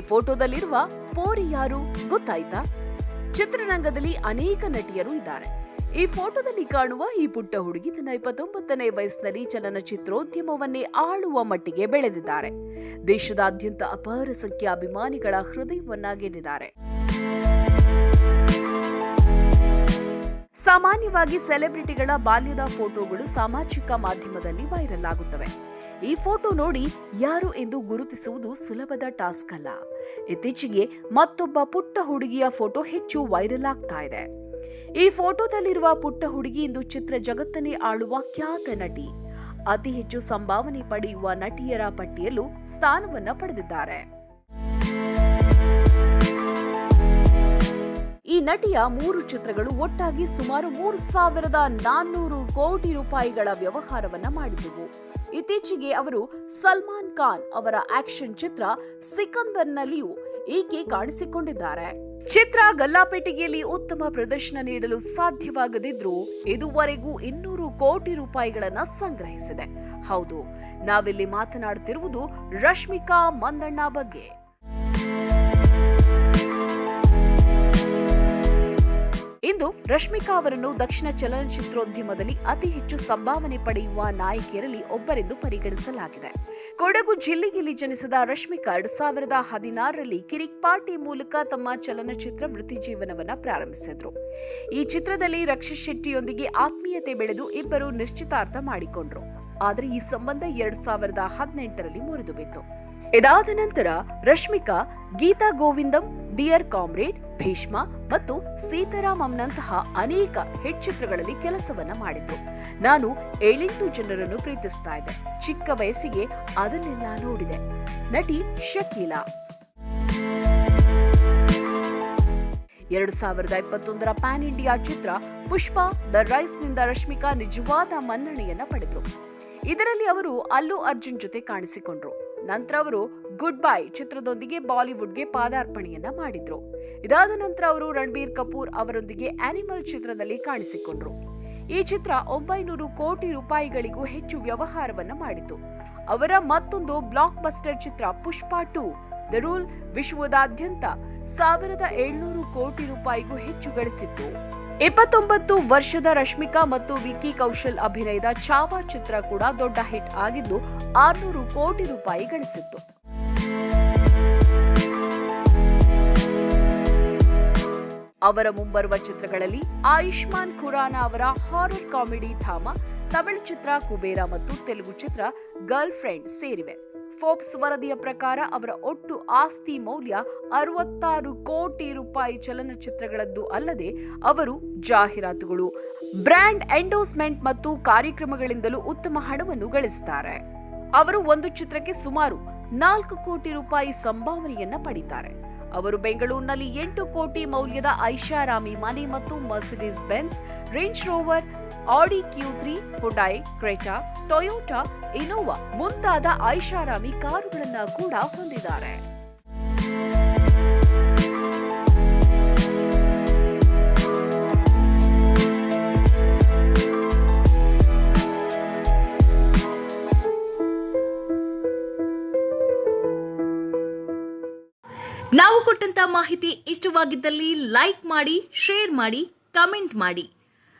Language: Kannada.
ಫೋಟೋದಲ್ಲಿರುವ ಪೋರಿ ಯಾರು ಗೊತ್ತಾಯ್ತಾ? ಚಿತ್ರರಂಗದಲ್ಲಿ ಅನೇಕ ನಟಿಯರು ಇದ್ದಾರೆ. ಈ ಫೋಟೋದಲ್ಲಿ ಕಾಣುವ ಈ ಪುಟ್ಟ ಹುಡುಗಿ ತನ್ನ ಇಪ್ಪತ್ತೊಂಬತ್ತನೇ ವಯಸ್ಸಿನಲ್ಲಿ ಚಲನಚಿತ್ರೋದ್ಯಮವನ್ನೇ ಆಳುವ ಮಟ್ಟಿಗೆ ಬೆಳೆದಿದ್ದಾರೆ. ದೇಶದಾದ್ಯಂತ ಅಪಾರ ಸಂಖ್ಯೆಯ ಅಭಿಮಾನಿಗಳ ಹೃದಯವನ್ನ ಗೆದ್ದಿದ್ದಾರೆ ಸಾಮಾನ್ಯವಾಗಿ ಸೆಲೆಬ್ರಿಟಿಗಳ ಬಾಲ್ಯದ ಫೋಟೋಗಳು ಸಾಮಾಜಿಕ ಮಾಧ್ಯಮದಲ್ಲಿ ವೈರಲ್ ಆಗುತ್ತವೆ. ಈ ಫೋಟೋ ನೋಡಿ ಯಾರು ಎಂದು ಗುರುತಿಸುವುದು ಸುಲಭದ ಟಾಸ್ಕ್ ಅಲ್ಲ. ಇತ್ತೀಚೆಗೆ ಮತ್ತೊಬ್ಬ ಪುಟ್ಟ ಹುಡುಗಿಯ ಫೋಟೋ ಹೆಚ್ಚು ವೈರಲ್ ಆಗ್ತಾ ಇದೆ. ಈ ಫೋಟೋದಲ್ಲಿರುವ ಪುಟ್ಟ ಹುಡುಗಿ ಇಂದು ಚಿತ್ರ ಜಗತ್ತನ್ನೇ ಆಳುವ ಖ್ಯಾತ ನಟಿ. ಅತಿ ಹೆಚ್ಚು ಸಂಭಾವನೆ ಪಡೆಯುವ ನಟಿಯರ ಪಟ್ಟಿಯಲ್ಲೂ ಸ್ಥಾನವನ್ನ ಪಡೆದಿದ್ದಾರೆ. ನಟಿಯ ಮೂರು ಚಿತ್ರಗಳು ಒಟ್ಟಾಗಿ ಸುಮಾರು ಮೂರು ಸಾವಿರದ ನಾನ್ನೂರು ಕೋಟಿ ರೂಪಾಯಿಗಳ ವ್ಯವಹಾರವನ್ನ ಮಾಡಿದವು. ಇತ್ತೀಚೆಗೆ ಅವರು ಸಲ್ಮಾನ್ ಖಾನ್ ಅವರ ಆಕ್ಷನ್ ಚಿತ್ರ ಸಿಕಂದರ್ನಲ್ಲಿಯೂ ಈಕೆ ಕಾಣಿಸಿಕೊಂಡಿದ್ದಾರೆ. ಚಿತ್ರ ಗಲ್ಲಾಪೇಟೆಗೆಯಲ್ಲಿ ಉತ್ತಮ ಪ್ರದರ್ಶನ ನೀಡಲು ಸಾಧ್ಯವಾಗದಿದ್ರು ಇದುವರೆಗೂ ಇನ್ನೂರು ಕೋಟಿ ರೂಪಾಯಿಗಳನ್ನ ಸಂಗ್ರಹಿಸಿದೆ. ಹೌದು, ನಾವಿಲ್ಲಿ ಮಾತನಾಡುತ್ತಿರುವುದು ರಶ್ಮಿಕಾ ಮಂದಣ್ಣ ಬಗ್ಗೆ. ಇಂದು ರಶ್ಮಿಕಾ ಅವರನ್ನು ದಕ್ಷಿಣ ಚಲನಚಿತ್ರೋದ್ಯಮದಲ್ಲಿ ಅತಿ ಹೆಚ್ಚು ಸಂಭಾವನೆ ಪಡೆಯುವ ನಾಯಕಿಯರಲ್ಲಿ ಒಬ್ಬರೆಂದು ಪರಿಗಣಿಸಲಾಗಿದೆ. ಕೊಡಗು ಜಿಲ್ಲೆಯಲ್ಲಿ ಜನಿಸಿದ ರಶ್ಮಿಕಾ ಎರಡ್ ಸಾವಿರದ ಹದಿನಾರರಲ್ಲಿ ಕಿರಿಕ್ ಪಾರ್ಟಿ ಮೂಲಕ ತಮ್ಮ ಚಲನಚಿತ್ರ ವೃತ್ತಿ ಜೀವನವನ್ನ ಪ್ರಾರಂಭಿಸಿದ್ರು. ಈ ಚಿತ್ರದಲ್ಲಿ ರಕ್ಷಿತ್ ಶೆಟ್ಟಿಯೊಂದಿಗೆ ಆತ್ಮೀಯತೆ ಬೆಳೆದು ಇಬ್ಬರು ನಿಶ್ಚಿತಾರ್ಥ ಮಾಡಿಕೊಂಡ್ರು. ಆದರೆ ಈ ಸಂಬಂಧ ಎರಡ್ ಸಾವಿರದ ಹದಿನೆಂಟರಲ್ಲಿ ಮುರಿದು ಬಿತ್ತು ಇದಾದ ನಂತರ ರಶ್ಮಿಕಾ, ಗೀತಾ ಗೋವಿಂದಂ, ಡಿಯರ್ ಕಾಮ್ರೇಡ್, ಭೀಷ್ಮ ಮತ್ತು ಸೀತಾರಾಮಂನಂತಹ ಅನೇಕ ಹಿಟ್ ಚಿತ್ರಗಳಲ್ಲಿ ಕೆಲಸವನ್ನ ಮಾಡಿದ್ರು. ನಾನು ಏಳೆಂಟು ಜನರನ್ನು ಪ್ರೀತಿಸ್ತಾ ಇದ್ದೆ. ಚಿಕ್ಕ ವಯಸ್ಸಿಗೆ ಅದನ್ನೆಲ್ಲ ನೋಡಿದೆ. ನಟಿ ಶಕೀಲಾ. ಎರಡು ಸಾವಿರದ ಇಪ್ಪತ್ತೊಂದರ ಪ್ಯಾನ್ ಇಂಡಿಯಾ ಚಿತ್ರ ಪುಷ್ಪ, ದ ರೈಸ್ನಿಂದ ರಶ್ಮಿಕಾ ನಿಜವಾದ ಮನ್ನಣೆಯನ್ನ ಪಡೆದ್ರು. ಇದರಲ್ಲಿ ಅವರು ಅಲ್ಲು ಅರ್ಜುನ್ ಜೊತೆ ಕಾಣಿಸಿಕೊಂಡ್ರು. ನಂತರ ಅವರು ಗುಡ್ ಬೈ ಚಿತ್ರದೊಂದಿಗೆ ಬಾಲಿವುಡ್ಗೆ ಪಾದಾರ್ಪಣೆಯನ್ನ ಮಾಡಿದ್ರು. ಇದಾದ ನಂತರ ಅವರು ರಣಬೀರ್ ಕಪೂರ್ ಅವರೊಂದಿಗೆ ಆನಿಮಲ್ ಚಿತ್ರದಲ್ಲಿ ಕಾಣಿಸಿಕೊಂಡ್ರು. ಈ ಚಿತ್ರ ಒಂಬೈನೂರು ಕೋಟಿ ರೂಪಾಯಿಗಳಿಗೂ ಹೆಚ್ಚು ವ್ಯವಹಾರವನ್ನ ಮಾಡಿತು. ಅವರ ಮತ್ತೊಂದು ಬ್ಲಾಕ್ ಬಸ್ಟರ್ ಚಿತ್ರ ಪುಷ್ಪ ಟು ದ ರೂಲ್ ವಿಶ್ವದಾದ್ಯಂತ ಸಾವಿರದ ಏಳ್ನೂರು ಕೋಟಿ ರೂಪಾಯಿಗೂ ಹೆಚ್ಚು ಗಳಿಸಿತ್ತು. ಇಪ್ಪತ್ತೊಂಬತ್ತು ವರ್ಷದ ರಶ್ಮಿಕಾ ಮತ್ತು ವಿಕಿ ಕೌಶಲ್ ಅಭಿನಯದ ಚಾವಾ ಚಿತ್ರ ಕೂಡ ದೊಡ್ಡ ಹಿಟ್ ಆಗಿದ್ದು ಆರ್ನೂರು ಕೋಟಿ ರೂಪಾಯಿ ಗಳಿಸಿತ್ತು. ಅವರ ಮುಂಬರುವ ಚಿತ್ರಗಳಲ್ಲಿ ಆಯುಷ್ಮಾನ್ ಖುರಾನ ಅವರ ಹಾರರ್ ಕಾಮಿಡಿ ಧಾಮ, ತಮಿಳು ಚಿತ್ರ ಕುಬೇರ ಮತ್ತು ತೆಲುಗು ಚಿತ್ರ ಗರ್ಲ್ ಫ್ರೆಂಡ್ ಸೇರಿವೆ. ಫೋರ್ಬ್ಸ್ ವರದಿಯ ಪ್ರಕಾರ ಅವರ ಒಟ್ಟು ಆಸ್ತಿ ಮೌಲ್ಯ ಅರವತ್ತಾರು ಕೋಟಿ ರೂಪಾಯಿ ಚಲನಚಿತ್ರಗಳದ್ದು ಅಲ್ಲದೆ ಅವರು ಜಾಹೀರಾತುಗಳು. ಬ್ರ್ಯಾಂಡ್ ಎಂಡೋಸ್ಮೆಂಟ್ ಮತ್ತು ಕಾರ್ಯಕ್ರಮಗಳಿಂದಲೂ ಉತ್ತಮ ಹಣವನ್ನು ಗಳಿಸುತ್ತಾರೆ ಅವರು ಒಂದು ಚಿತ್ರಕ್ಕೆ ಸುಮಾರು ನಾಲ್ಕು ಕೋಟಿ ರೂಪಾಯಿ ಸಂಭಾವನೆಯನ್ನ ಪಡಿತಾರೆ. ಅವರು ಬೆಂಗಳೂರಿನಲ್ಲಿ ಎಂಟು ಕೋಟಿ ಮೌಲ್ಯದ ಐಷಾರಾಮಿ ಮನೆ ಮತ್ತು Mercedes Benz Range Rover Audi Q three Hyundai Creta, Toyota, Innova ಮುಂತಾದ ಐಷಾರಾಮಿ ಕಾರುಗಳನ್ನು ಕೂಡ ಹೊಂದಿದ್ದಾರೆ. ನಾವು ಕೊಟ್ಟಂತ ಮಾಹಿತಿ ಇಷ್ಟವಾಗಿದ್ದಲ್ಲಿ ಲೈಕ್ ಮಾಡಿ, ಶೇರ್ ಮಾಡಿ, ಕಮೆಂಟ್ ಮಾಡಿ.